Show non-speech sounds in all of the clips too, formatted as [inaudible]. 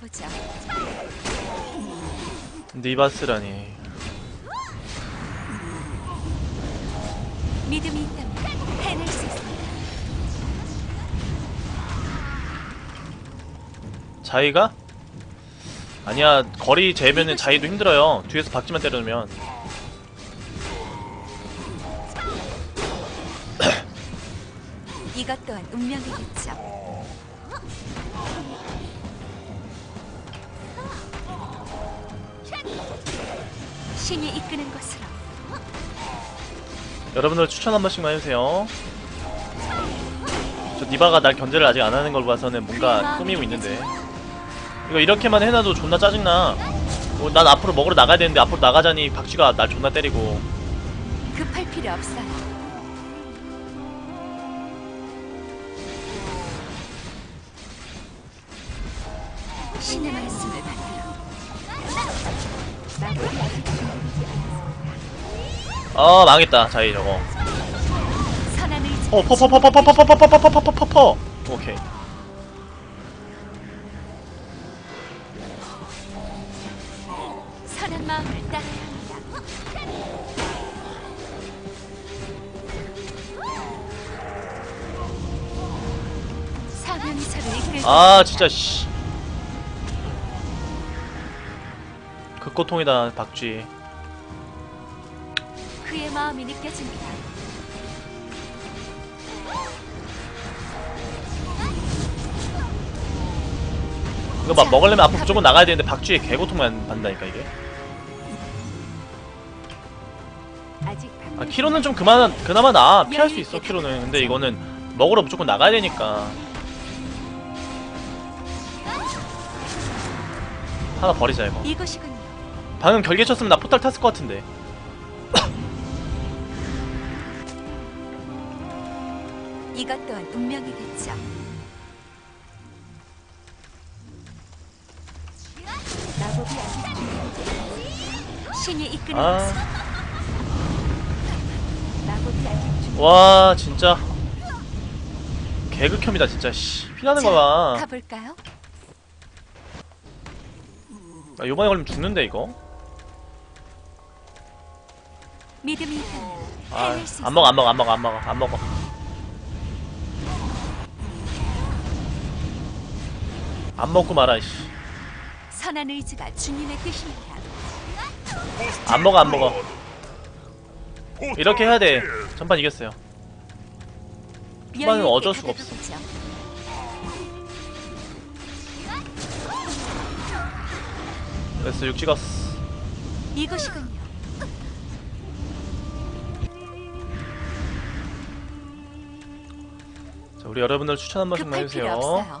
보죠. 니바스라니. 믿음이 있다면 해낼 수 있습니다. 자이가? 아니야 거리 재면은 자이도 힘들어요. 뒤에서 박지만 때려놓으면. 이것 또한 운명이겠죠. 신이 이끄는 것으로 여러분들 추천 한 번씩만 해주세요. 저 니바가 날 견제를 아직 안 하는 걸 봐서는 뭔가 꾸미고 있는데. 이거 이렇게만 해놔도 존나 짜증나. 어, 난 앞으로 먹으러 나가야 되는데 앞으로 나가자니 박쥐가 날 존나 때리고. 급할 필요 없어요. 신의 말씀을 받들어 아 망했다 자이 저거. 어 퍼퍼퍼퍼퍼퍼퍼퍼퍼퍼퍼퍼퍼. 오케이. 선한 마음을 따라야 합니다. 사명이 저를 이끌고 아 진짜 씨. 그 고통이다 박쥐. 그의 마음이 느껴집니다. 이거 막 먹으려면 앞으로 무조건 나가야 되는데 박쥐의 개고통만 받는다니까 이게. 아 키로는 좀 그만 그나마 나 피할 수 있어 키로는. 근데 이거는 먹으러 무조건 나가야 되니까. 하나 버리자 이거. 이곳이군요. 방금 결계 쳤으면 나 포탈 탔을 것 같은데. 또한 운명이겠죠. 마법이 아직 신이 이끄는 아. 것으로 마법이 아직 준비 와 진짜 개극혐이다 진짜 씨 피나는 거 봐. 가볼까요? 나 요번에 걸리면 죽는데 이거. 믿음이 있다면 아, 해낼 수안 먹어 안 먹어 안 먹어 안 먹어 안 먹어. 안 먹고 말아 씨. 선한 의지가 주님의 뜻입니다. 안 먹어 안 먹어. 이렇게 해야 돼. 전판 이겼어요. 초반은 어쩔 수가 없어. 그래서 6 찍었어. 이곳이군요. 자 우리 여러분들 추천 한 번씩만 해주세요.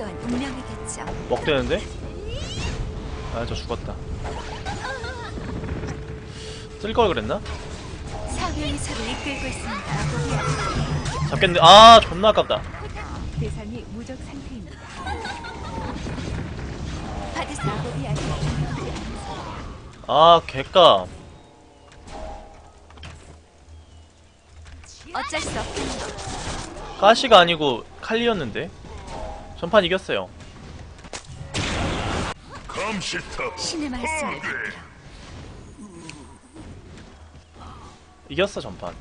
또한 운명이겠죠. 먹되는데? 아 저 죽었다. 쓸 걸 그랬나? 사명이 저를 이끌고 있습니다. 잡겠는데 아 존나 아깝다. 대상이 무적 상태입니다. 아 개값. 어쩔 수 없군요. 가시가 아니고 칼리였는데 전판 이겼어요. 감시탑 신의 말씀을 받들어 이겼어 전판.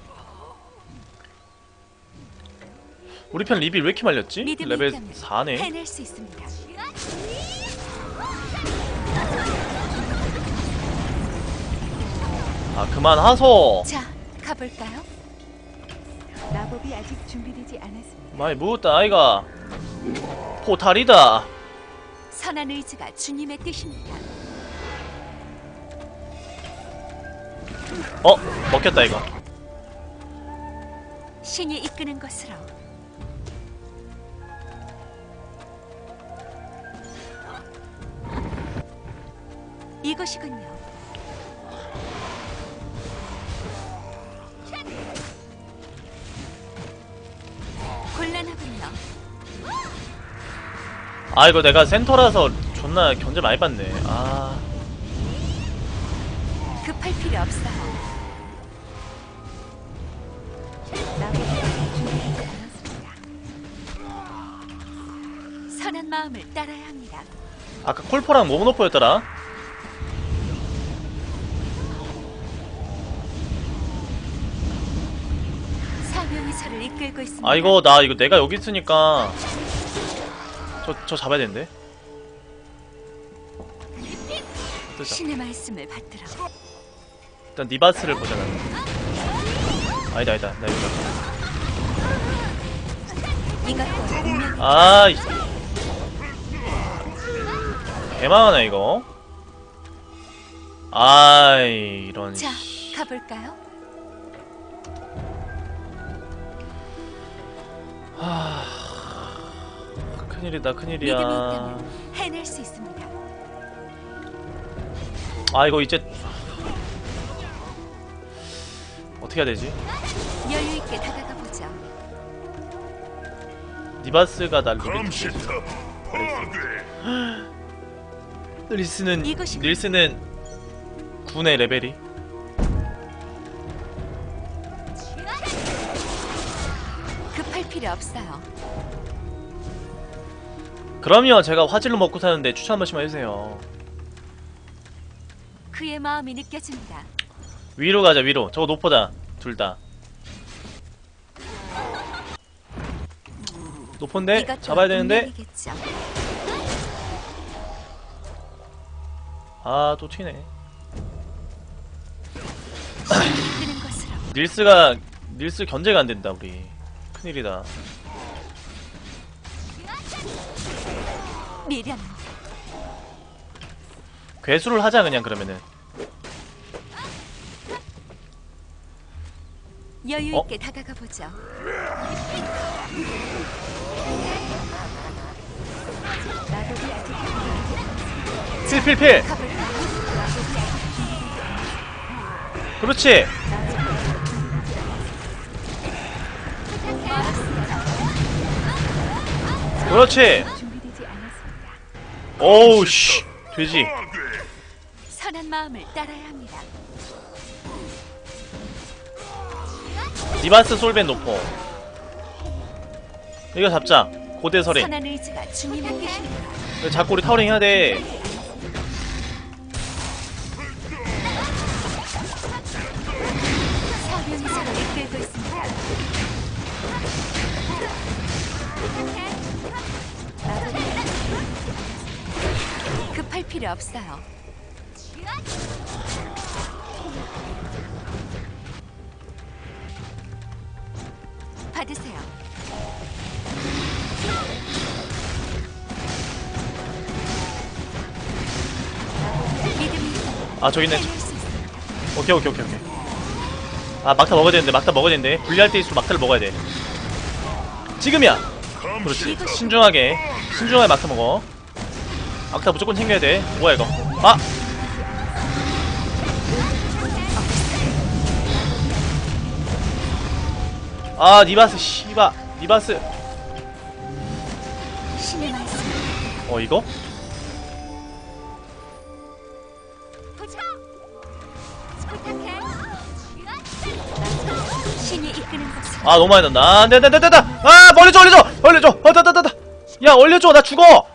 우리 편 리빌 왜 이렇게 말렸지? 레벨 있다면 4네. 해낼 수 있습니다. 아 그만 하소. 자, 가볼까요? 마법이 아직 준비되지 않았습니다. 많이 묻었다 아이가. 포탈이다. 선한 의지가 주님의 뜻입니다. 어 먹혔다 이거. 신이 이끄는 것으로 이것이군요. 곤란하군요. 아 이거 내가 센터라서 존나 견제 많이 받네 아 급할 필요 않았습니다. 선한 마음을 따라야 합니다. 아까 콜포랑 모모노포였더라 사명이 저를 이끌고 있습니다. 아 이거 나 이거 내가 여기 있으니까 저 저 잡아야 되는데. 뜨자 신의 말씀을 받들어. 일단 니바스를 보잖아 아니다 아니다. 나 운명이 아이 개망하네 이거. 아이 이런 자 가볼까요? 큰일이다 큰일이야 있다면 해낼 수 있습니다. 아 이거 이제 어떻게 해야 되지? 여유 있게 다가가 보죠. 니바스가 날 파괴 [gasps] 릴스는 이것이- 릴스는 9의 레벨이 급할 필요 없어요. 그럼요 제가 화질로 먹고 사는데 추천 한 번씩만 해주세요. 그의 마음이 느껴집니다. 위로 가자 위로. 저거 노포다 둘다. 노포인데? 잡아야 되는데. 아 또 튀네. 것으로. 닐스가 닐스 견제가 안 된다 우리. 큰일이다 미련 괴수를 하자 그냥 그러면은 여유 어? 있게 다가가 보죠. 필필필? 그렇지 그렇지 오우 씨. 돼지. 선한 마음을 따라야 합니다. 디바스 솔벤 노포. 이거 잡자. 고대 서린 선한 의지가. 이거 우리 타워링 해야 돼 필요 없어요. 받으세요. 믿음이 아 저기 있네. 해낼 수 있습니다. 오케이 오케이 오케이 오케이. 아 막타 먹어야 되는데 막타 먹어야 되는데. 분리할 때일수록 막타를 먹어야 돼. 지금이야. 그렇지. 신중하게 신중하게 막타 먹어 막타 무조건 챙겨야 돼 뭐야 이거 아 아, 니바스, 씨바, 니바스. 어, 이거? 아, 너무 많이 난다. 아, 안 돼, 안 돼, 안 돼, 안 돼. 아, 멀리줘, 멀리줘! 멀리줘! 어, 다, 다, 다, 다. 야, 올려줘, 나 죽어!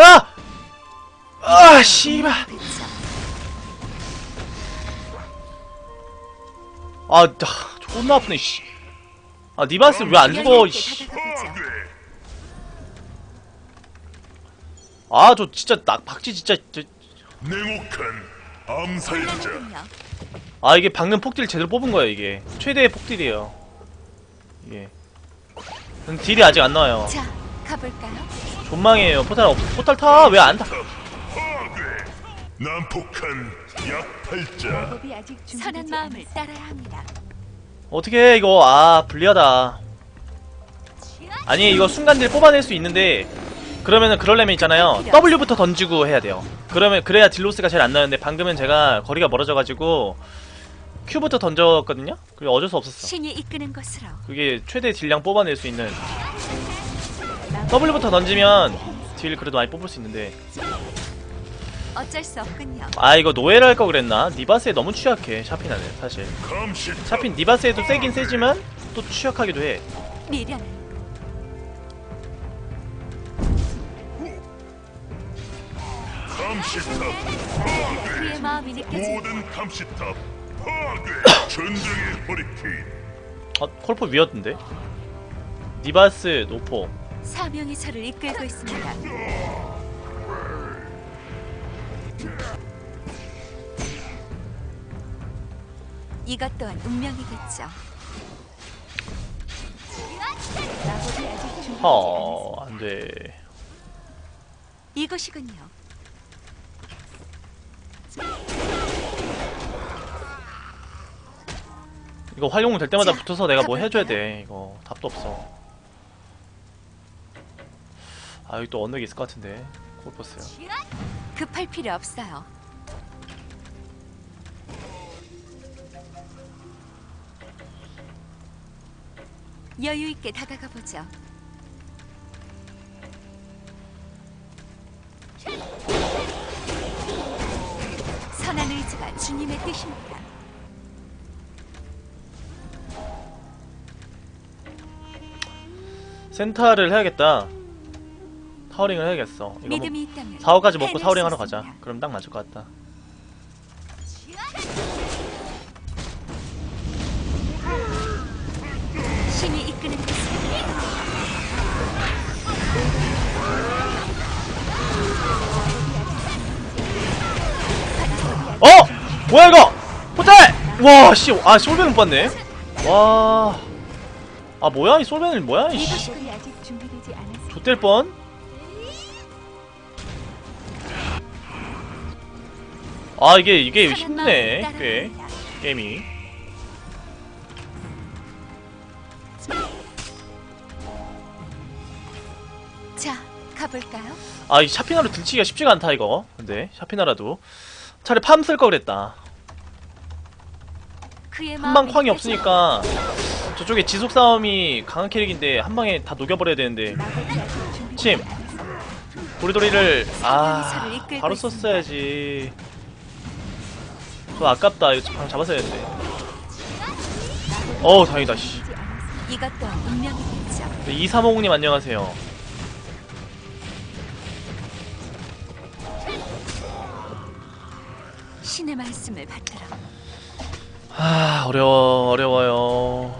야! 아, 씨발. 아, 나, 존나 아프네, 씨. 아, 니바스 왜 안 죽어, 씨. 아, 저 진짜, 나, 박쥐 진짜, 저, 냉혹한 암살자. 아, 이게 박는 폭딜 제대로 뽑은 거야, 이게. 최대의 폭딜이에요. 이게. 음, 딜이 아직 안 나와요. 자, 가볼까요? 존망이에요. 포탈 없, 포탈 타! 왜 안 타? 난폭한 약팔자 법이 아직 선한 마음을 따라야 합니다. 어떻게 해, 이거. 아, 불리하다. 아니, 이거 순간딜 뽑아낼 수 있는데, 그러면은 그럴려면 있잖아요. W부터 던지고 해야 돼요. 그러면, 그래야 딜로스가 제일 안 나는데, 방금은 제가 거리가 멀어져가지고, Q부터 던졌거든요? 그게 어쩔 수 없었어. 신이 이끄는 것으로 그게 최대 딜량 뽑아낼 수 있는 W부터 던지면 딜 그래도 많이 뽑을 수 있는데 어쩔 수 없군요. 아 이거 노예를 할 거 그랬나? 니바스에 너무 취약해 샤피나는 사실 샤핀 니바스에도 세긴 세지만 또 취약하기도 해 미련. 감시탑 그의 마음이 느껴지. 모든 감시탑 파괴 [coughs] 전쟁의 허리케인 어? 콜포 위였던데? 니바스 노포 사명이 저를 이끌고 있습니다. 이것 또한 운명이겠죠. 허 안 돼 이것이군요. 이거 활용 될 때마다 자, 붙어서 내가 뭐? 해줘야 돼 이거 답도 없어 아 여기 또 언덕이 있을 것 같은데 콜포스요 급할 필요 없어요. 여유 있게 다가가 보죠. 선한 의지가 주님의 뜻입니다. 센타를 해야겠다 타워링을 해야겠어 이거 뭐 믿음이 있다면 4호까지 먹고 타워링 수 하러 가자. 그럼 딱 맞을 것 같다 신이 이끄는 어! 뭐야 이거! 호텔! 와, 씨, 아, 솔벤 못 봤네. 와. 아, 뭐야, 이 솔벤을 뭐야, 이씨. 좆될 뻔. 아, 이게, 이게 힘드네, 꽤. 게임이. 자, 가볼까요? 아, 이 샤피나로 들치기가 쉽지가 않다, 이거. 근데, 샤피나라도. 차라리 팜쓸걸 그랬다. 한방 쾅이 없으니까, 저쪽에 지속 싸움이 강한 캐릭인데, 한 방에 다 녹여버려야 되는데. 침! 도리도리를, 아, 바로 썼어야지. 저 아깝다. 이거 방 잡았어야 했는데. 어우, 다행이다, 씨. 이것 운명이겠죠. 네, 2350님 안녕하세요. 신의 말씀을 받들어 아, 어려워, 어려워요.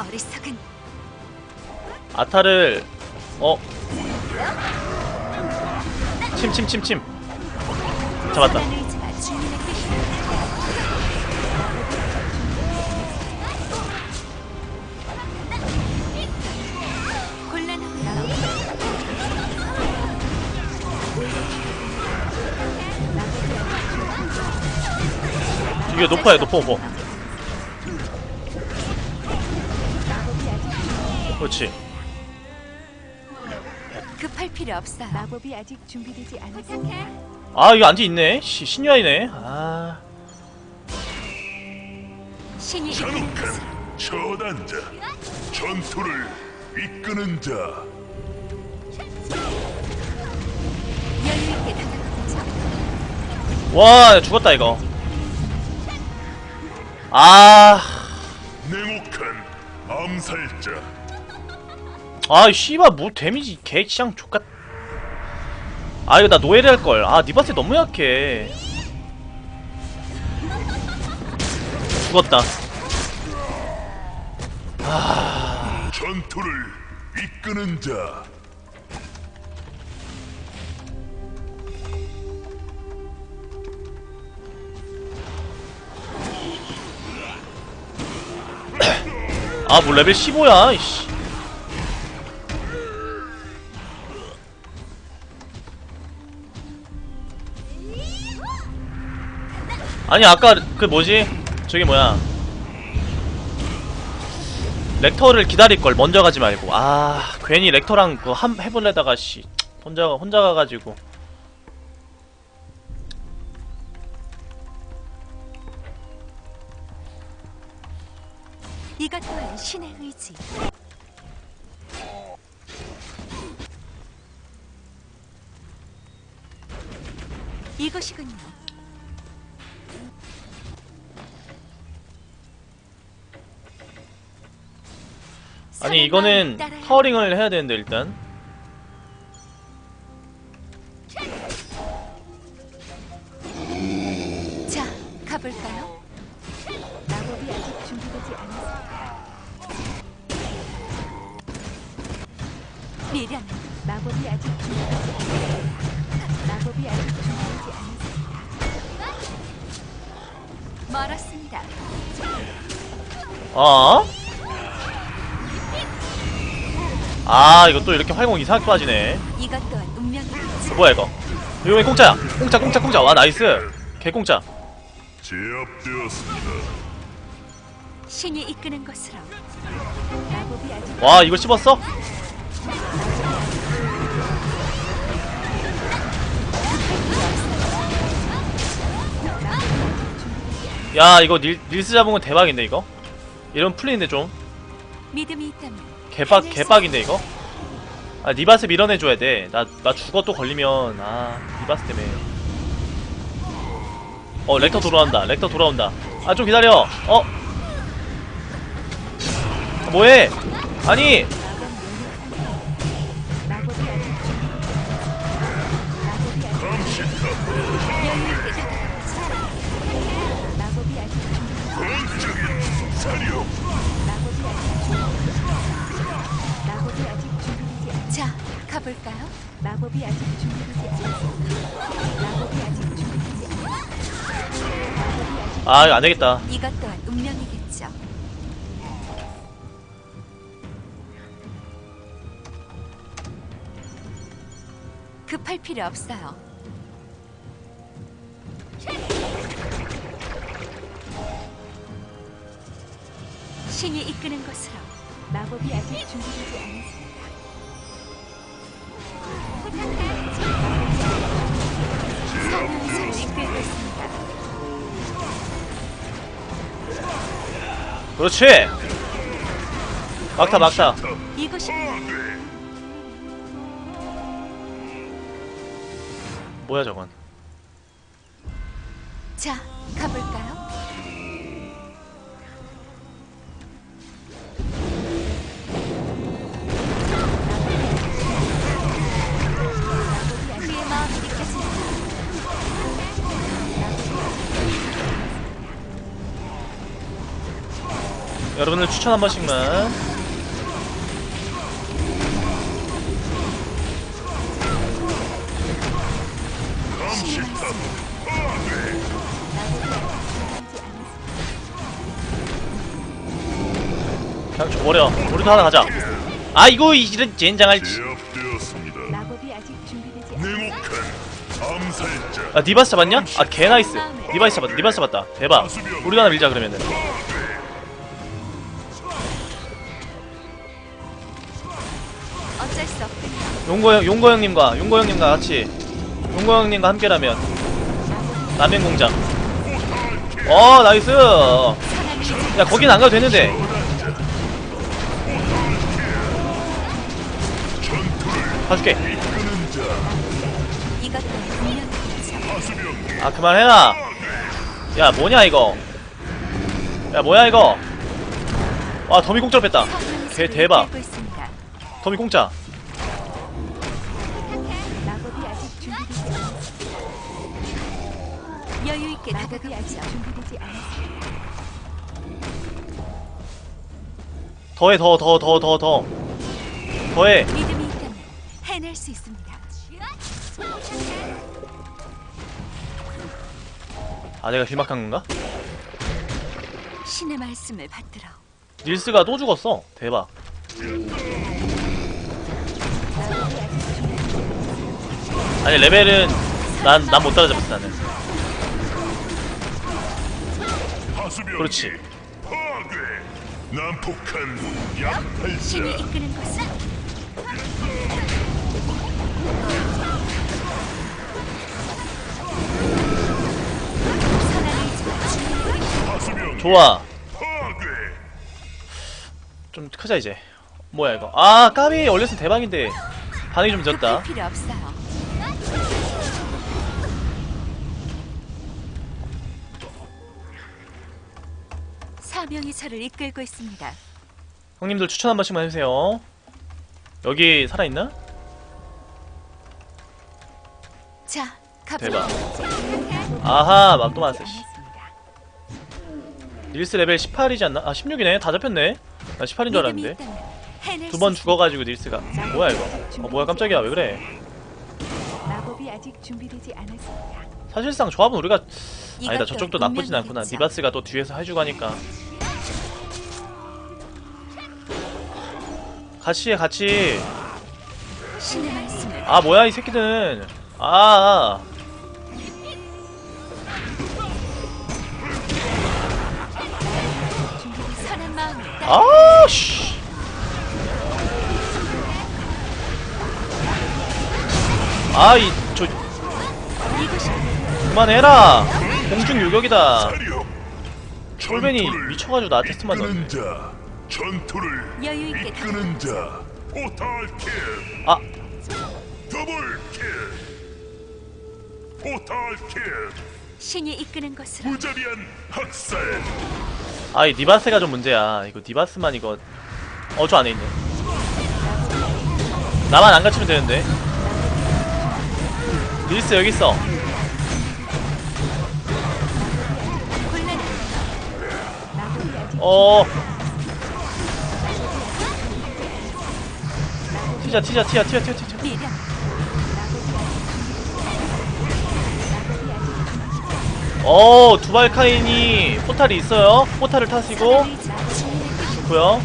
어리석은 아타를, 어? 침, 침, 침, 침. 잡았다. 이게 높아요, 높아, 높아. 그렇지. 없어요. 마법이 아직 준비되지 않았습니다. 아, 이거 안지 있네. 시, 신유아이네. 아. 신이 이끄는 처단자 전투를 이끄는 자 여유 있게 다가가보죠. 와, 죽었다, 이거. 아. 냉혹한 암살자 아, 이 씨발, 뭐, 데미지, 개, 시장, 족같. 아, 이거 나 노예를 할걸. 아, 니바스 너무 약해. 죽었다. 전투를 이끄는 자 아, 뭐, 레벨 15야, 이씨. 아니 아까 그 뭐지? 저기 뭐야? 렉터를 기다릴걸 먼저 가지 말고. 아 괜히 렉터랑 그 함 해볼래다가 씨 혼자 혼자 가가지고. 이가 또한 신의 의지. 이것이군요. 아니 이거는. 타워링을 해야 되는데 일단 자, 가볼까요? 마법이 아직 준비되지 않았습니다. 미련, 마법이 아직 준비되지 않았습니다. 마법이 아직 준비되지 않았습니다. 멀었습니다. 어? 아 이거 또 이렇게 활공 이상하게 빠지네. 이것 또한 운명이 어, 뭐야 이거? 이거 왜 공짜야 공짜 공짜 공짜! 와 나이스! 개공짜. 제압되었습니다. 신이 이끄는 것으로. 마법이 아직 와 이걸 씹었어? 야 이거 닐, 닐스 잡은 건 대박인데 이거? 이런 풀리는데 좀? 믿음이 있다면 개빡 개빡인데 이거? 아 니바스 밀어내줘야 돼 나 나 죽어 또 걸리면 아 니바스 때문에. 어 렉터 돌아온다. 렉터 돌아온다. 아 좀 기다려. 어? 아, 뭐해? 아니 가볼까요? 마법이 아직 준비되지 않았습니다. 마법이 아직 준비되지 않았습니다. 아 이거 안 되겠다 이것 또한 운명이겠죠. 급할 필요 없어요. 신이 이끄는 것으로 마법이 아직 준비되지 않았습니다. 그렇지. 막타 막타. 이것이 뭐야 저건 여러분들 추천 한 번씩만. 그냥 줘버려 우리도 하나 가자 아 이거 이런 젠장할 치- 제압되었습니다. 마법이 아직 준비되지 않았습니다. 냉혹한 암살자. 아 니바스 잡았냐? 아 개나이스 니바스 잡았다 니바스 잡았다 대박 우리가 하나 밀자 그러면은 용거 형 용거 형님과 용거 형님과 같이 용거 형님과 함께라면. 라면 공장. 어 나이스! 야 거긴 안 가도 되는데. 가줄게. 아 그만해라. 야 뭐냐 이거? 야 뭐야 이거? 와 더미 공짜로 뺐다. 개 대박. 더미 공짜 여유 있게 마법이 아직 다가가죠. 준비되지 않았습니다. 더해 더 더 더 더 더 더해 믿음이 있다면 해낼 수 있습니다. 아 내가 길막한 건가? 신의 말씀을 받들어 닐스가 또 죽었어 대박 아니 레벨은 난 난 못 따라잡았어 나는 그렇지. 파괴. 난폭한 약탈자. 이끄는. 좋아 파괴. 좀 크자 이제 뭐야 이거 아 까비 올렸으면 대박인데 반응이 좀 늦었다 급할 필요 없어요. 사명이 저를 이끌고 있습니다. 형님들 추천 한 번씩만 해주세요. 여기 살아있나? 자. 대박. 아하, 막또 맞았어. 씨. 닐스 레벨 18이지 않나? 아, 16이네. 다 잡혔네. 나 18인 줄 알았는데. 두 번 죽어가지고 닐스가. 뭐야, 이거? 어, 뭐야, 깜짝이야. 왜 그래? 마법이 아직 준비되지 않았습니다. 사실상 조합은 우리가 아니다 저쪽도 나쁘진 않구나 니바스가 또 뒤에서 해주고 하니까 같이 해 같이. 아 뭐야 이 새끼들. 아 따라 아씨. 아이 저 그만해라. 공중 요격이다. 사려. 쫄벤이 미쳐가지고 나한테 자, 전투를 여유 있게 이끄는 자, 포탈 킬, 아. 더블 킬, 포탈 킬, 신이 이끄는 것으로. 무자비한 학살. 아이 니바스가 좀 문제야. 이거 니바스만 이거 어 저 안에 있네. 나만 안 갇히면 되는데. 릴스 여기 있어. 어 튀자 튀자 튀자 튀자 튀자 튀자. 어 두발카인이 포탈이 있어요. 포탈을 타시고. 좋고요.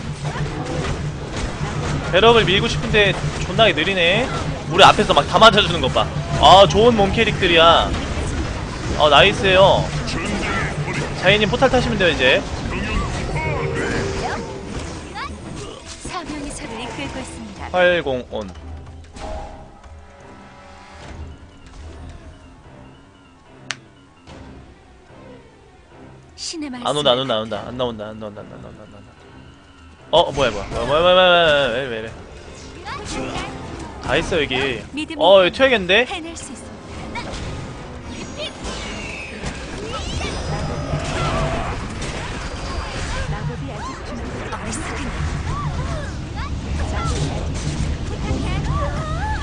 배럭을 밀고 싶은데 존나게 느리네. 우리 앞에서 막 다 맞아주는 것봐 아 좋은 몸 캐릭들이야. 어 나이스에요. 자이님 포탈 타시면 돼요 이제. 사명이 저를 이끌고 있습니다. 801 신의 말씀. 안 온다 안 온다 안 온다. 안 나온다 안 나온다 안 나온다 안 나온다. 안 나온다 어 뭐야 뭐야 뭐야 뭐야 뭐야 뭐야 왜 이래 왜. 다 있어 여기. 어 여기 튀어야겠는데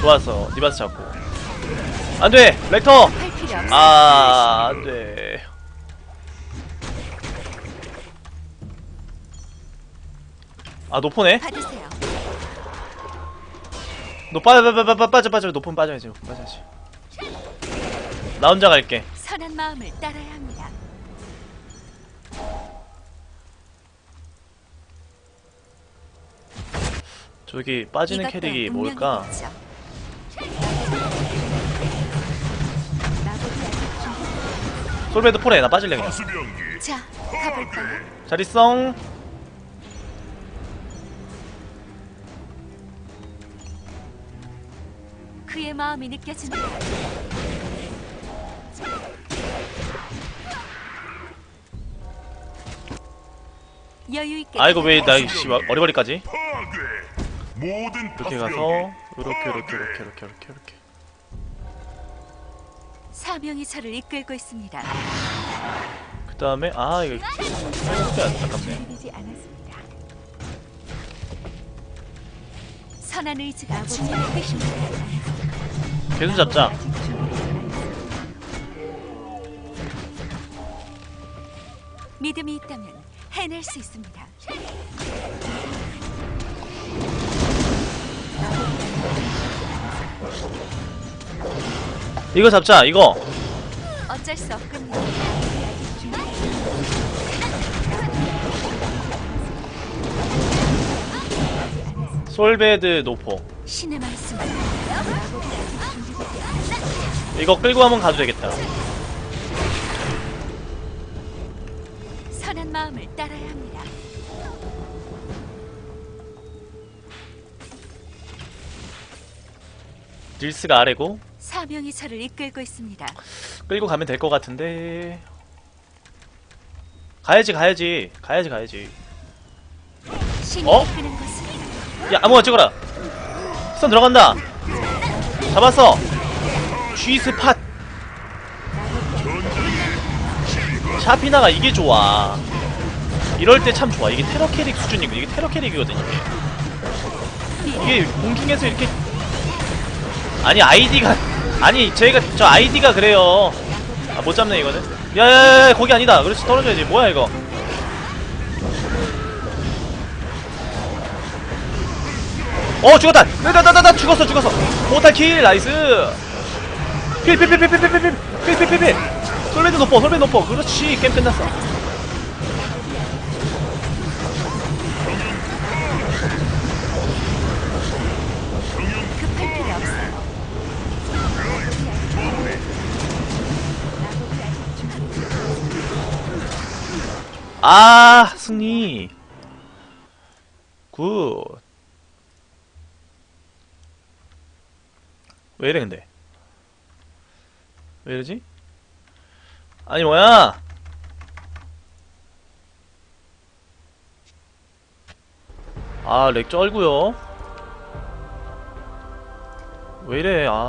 좋았어 니바스 잡고. 안돼! 렉터. 아 안돼. 아 노포네 받으세요. 너 빠져 빠져 빠져 빠져 빠져. 높은 빠져야지 높은 빠져야지. 나 혼자 갈게. 선한 마음을 따라야 합니다. 저기 빠지는 캐릭이 뭘까 솔베드 폴에 나 빠질래 그냥. 자, 가볼까요? 잘 있어 그의 마음이 느껴집니다. 여유 있게 아이고 왜나 어리버리까지? 이렇게 가서 요렇게 요렇게 요렇게 요렇게 요렇게 요렇게 사명이 저를 이끌고 있습니다. 그 다음에 아 이거 아깝네 준비되지 않았습니다. 선한 의지가 신의 뜻입니다. 계속 잡자. 믿음이 있다면 해낼 수 있습니다. 이거 잡자 이거 어쩔 수 없군요. 솔베드 노포 신의 말씀. 이거 끌고 한번 가도 되겠다 선한 마음을 따라야 합니다. 릴스가 아래고 사명이 저를 이끌고 있습니다. 끌고 가면 될 것 같은데. 가야지 가야지. 가야지 가야지. 어? 야 아무거나 찍어라. 스턴 들어간다. 잡았어. G스팟. 샤피나가 이게 좋아. 이럴 때 참 좋아. 이게 테러 캐릭 수준이고 이게 테러 캐릭이거든 이게. 이게 공중에서 이렇게 아니 아이디가 아니 제가 저 아이디가 그래요 아 못 잡네 이거는 야야야 거기 아니다 그렇지 떨어져야지 뭐야 이거 어 죽었다 나나나나 죽었어 죽었어 포탈 킬 나이스 필필필필필필필필필필필 솔베드 높어 솔베드 높어 그렇지 게임 끝났어 아 승리. 굿. 왜이래 근데? 왜 이러지? 아니 뭐야? 아렉 쩔구요. 왜 이래? 아